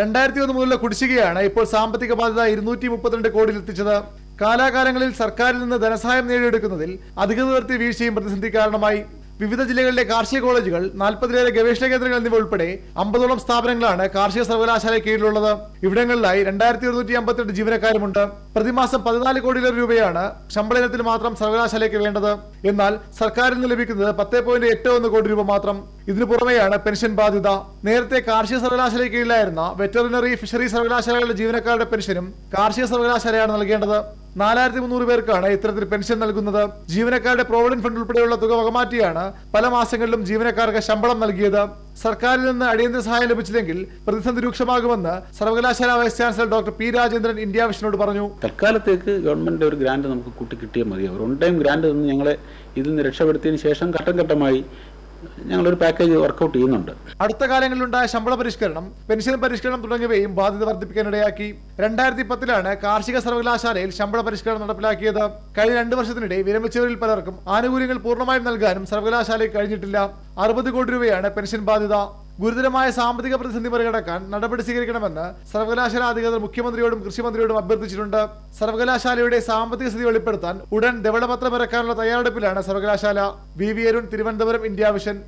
രണ്ടായിരത്തി ഒന്ന് മുതലുള്ള കുടിശ്ശികയാണ് ഇപ്പോൾ സാമ്പത്തിക ബാധ്യത ഇരുന്നൂറ്റി മുപ്പത്തിരണ്ട് കോടിയിലെത്തിച്ചത് കാലാകാലങ്ങളിൽ സർക്കാരിൽ നിന്ന് ധനസഹായം നേടിയെടുക്കുന്നതിൽ അധികൃതർ വരുത്തിയ വീഴ്ചയും പ്രതിസന്ധി കാരണമായി. വിവിധ ജില്ലകളിലെ കാർഷിക കോളേജുകൾ നാൽപ്പതിലേറെ ഗവേഷണ കേന്ദ്രങ്ങൾ എന്നിവ ഉൾപ്പെടെ അമ്പതോളം സ്ഥാപനങ്ങളാണ് കാർഷിക സർവകലാശാല കീഴിലുള്ളത്. ഇവിടങ്ങളിലായി രണ്ടായിരത്തി ഒരുന്നൂറ്റി അമ്പത്തെട്ട് ജീവനക്കാരുമുണ്ട്. പ്രതിമാസം പതിനാല് കോടിയിലേറെ രൂപയാണ് ശമ്പള ഇനത്തിൽ മാത്രം സർവകലാശാലയ്ക്ക് വേണ്ടത്. എന്നാൽ സർക്കാരിൽ നിന്ന് ലഭിക്കുന്നത് പത്ത് പോയിന്റ് എട്ട് ഒന്ന് കോടി രൂപ മാത്രം. ഇതിനു പുറമെയാണ് പെൻഷൻ ബാധ്യത. നേരത്തെ കാർഷിക സർവകലാശാലയ്ക്ക് കീഴിലായിരുന്ന വെറ്ററിനറി ഫിഷറി സർവകലാശാലകളുടെ ജീവനക്കാരുടെ പെൻഷനും കാർഷിക സർവകലാശാലയാണ് നൽകേണ്ടത്. നാലായിരത്തി മുന്നൂറ് പേർക്കാണ് ഇത്തരത്തിൽ പെൻഷൻ നൽകുന്നത്. ജീവനക്കാരുടെ പ്രൊവിഡന്റ് ഫണ്ട് ഉൾപ്പെടെയുള്ള തുക വകമാറ്റിയാണ് പല മാസങ്ങളിലും ജീവനക്കാർക്ക് ശമ്പളം നൽകിയത്. സർക്കാരിൽ നിന്ന് അടിയന്തര സഹായം ലഭിച്ചില്ലെങ്കിൽ പ്രതിസന്ധി രൂക്ഷമാകുമെന്ന് സർവകലാശാല vice chancellor doctor P Rajendran India വിഷനോട് പറഞ്ഞു. തൽക്കാലത്തേക്ക് ഗവൺമെന്റ് ഒരു ഗ്രാന്റ് നമുക്ക് കൂട്ടി കിട്ടിയാൽ മതി. ഒരു ഒൺ ടൈം ഗ്രാന്റ് നിന്ന് ഞങ്ങളെ ഇതിൽ നിന്ന് രക്ഷപ്പെടുത്തിയതിന് ശേഷം ഘട്ടം ഘട്ടമായി ഞങ്ങളൊരു പാക്കേജ് വർക്ക്ഔട്ട് ചെയ്യുന്നുണ്ട്. അടുത്ത കാലങ്ങളിലുണ്ടായ ശമ്പള പരിഷ്കരണം പെൻഷൻ പരിഷ്കരണം തുടങ്ങിയവയും ബാധ്യത വർദ്ധിപ്പിക്കാനിടയാക്കി. രണ്ടായിരത്തി പത്തിലാണ് കാർഷിക സർവകലാശാലയിൽ ശമ്പള പരിഷ്കരണം നടപ്പിലാക്കിയത്. കഴിഞ്ഞ രണ്ടു വർഷത്തിനിടെ വിരമിച്ചവരിൽ പലർക്കും ആനുകൂല്യങ്ങൾ പൂർണമായും നൽകാനും സർവകലാശാലയ്ക്ക് കഴിഞ്ഞിട്ടില്ല. അറുപത് കോടി രൂപയാണ് പെൻഷൻ ബാധ്യത. ഗുരുതരമായ സാമ്പത്തിക പ്രതിസന്ധി മറികടക്കാൻ നടപടി സ്വീകരിക്കണമെന്ന് സർവകലാശാല അധികൃതർ മുഖ്യമന്ത്രിയോടും കൃഷിമന്ത്രിയോടും അഭ്യർത്ഥിച്ചിട്ടുണ്ട്. സർവകലാശാലയുടെ സാമ്പത്തിക സ്ഥിതി വെളിപ്പെടുത്താൻ ഉടൻ ധവളപത്രം ഇറക്കാനുള്ള തയ്യാറെടുപ്പിലാണ് സർവകലാശാല V V Arun Thiruvananthapuram India vision.